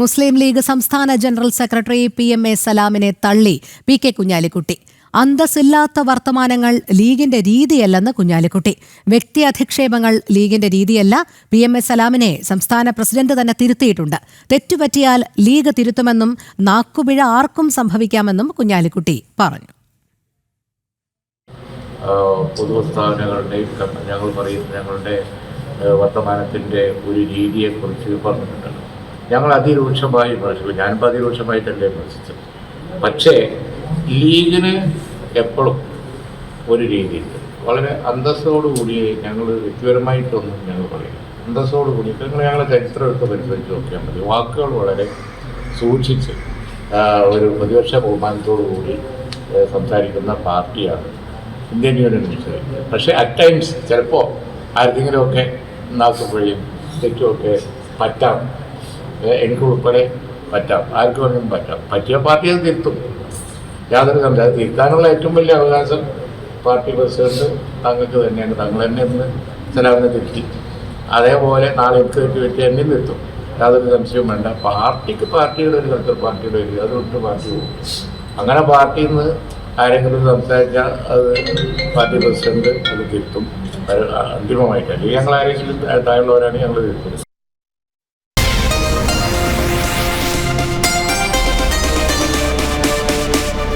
മുസ്ലിം league സംസ്ഥാന general secretary P M A സലാമിനെ തള്ളി P K Kunhalikutty. അന്തസ്സില്ലാത്ത വർത്തമാനങ്ങൾ ലീഗിന്റെ രീതിയല്ലെന്ന് കുഞ്ഞാലിക്കുട്ടി. വ്യക്തി അധിക്ഷേപങ്ങൾ ലീഗിന്റെ രീതിയല്ല പി എം എ സലാമിനെ സംസ്ഥാന പ്രസിഡന്റ് തന്നെ തിരുത്തിയിട്ടുണ്ട്. തെറ്റുപറ്റിയാൽ ലീഗ് തിരുത്തുമെന്നും നാക്കുപിഴ ആർക്കും സംഭവിക്കാമെന്നും കുഞ്ഞാലിക്കുട്ടി പറഞ്ഞു. കം- ഞങ്ങൾ പറയുന്ന ഞങ്ങളുടെ വർത്തമാനത്തിന്റെ ഒരു രീതിയെക്കുറിച്ച് പറഞ്ഞിട്ടുണ്ട്. ഞങ്ങൾ അതിരൂക്ഷമായി വിമർശിക്കും. ഞാനിപ്പോൾ അതിരൂക്ഷമായിട്ടല്ലേ വിമർശിച്ചത്. പക്ഷേ ലീഗിന് എപ്പോഴും ഒരു രീതിയുണ്ട്. വളരെ അന്തസ്സോടുകൂടി ഞങ്ങൾ വ്യക്തിപരമായിട്ടൊന്നും ഞങ്ങൾ പറയും അന്തസ്സോടുകൂടി നിങ്ങൾ ഞങ്ങളെ ചരിത്രം എടുത്ത് പരിശോധിച്ച് നോക്കിയാൽ മതി. വാക്കുകൾ വളരെ സൂക്ഷിച്ച് ഒരു പ്രതിപക്ഷ ബഹുമാനത്തോടു കൂടി ആഹ് സംസാരിക്കുന്ന പാർട്ടിയാണ് ഇന്ത്യൻ യൂണിയൻ മിനിസ്റ്റർ പക്ഷേ അറ്റ് ടൈംസ് ചിലപ്പോൾ ആർക്കെങ്കിലുമൊക്കെ നാക്കുപിഴയും തെറ്റുമൊക്കെ പറ്റാം. എനിക്ക് ഉൾപ്പെടെ പറ്റാം. ആർക്ക് വേണമെങ്കിലും പറ്റാം. പറ്റിയ പാർട്ടി അത് തിരുത്തും. യാതൊരു സംശയം അത് തിരുത്താനുള്ള ഏറ്റവും വലിയ അവകാശം പാർട്ടി പ്രസിഡന്റ് തങ്ങൾക്ക് തന്നെയാണ്. തങ്ങൾ തന്നെ ഇന്ന് സലാമിനെ തിരുത്തി. അതേപോലെ നാളെ എനിക്ക് തെറ്റ് പറ്റി എന്നെയും തിരുത്തും. യാതൊരു സംശയവും വേണ്ട. പാർട്ടിക്ക് പാർട്ടിയുടെ ഒരു കൾച്ചർ പാർട്ടിയുടെ ഒരു അത് വിട്ട് പാർട്ടി പോകും. അങ്ങനെ പാർട്ടിയിൽ നിന്ന് ആരെങ്കിലും സംസാരിച്ചാൽ അത് പാർട്ടി പ്രസിഡന്റ് അത് തിരുത്തും. അന്തിമമായിട്ട്. അല്ലെങ്കിൽ ഞങ്ങൾ ആരെങ്കിലും താഴെയുള്ളവരാണെങ്കിൽ ഞങ്ങൾ തിരുത്തും.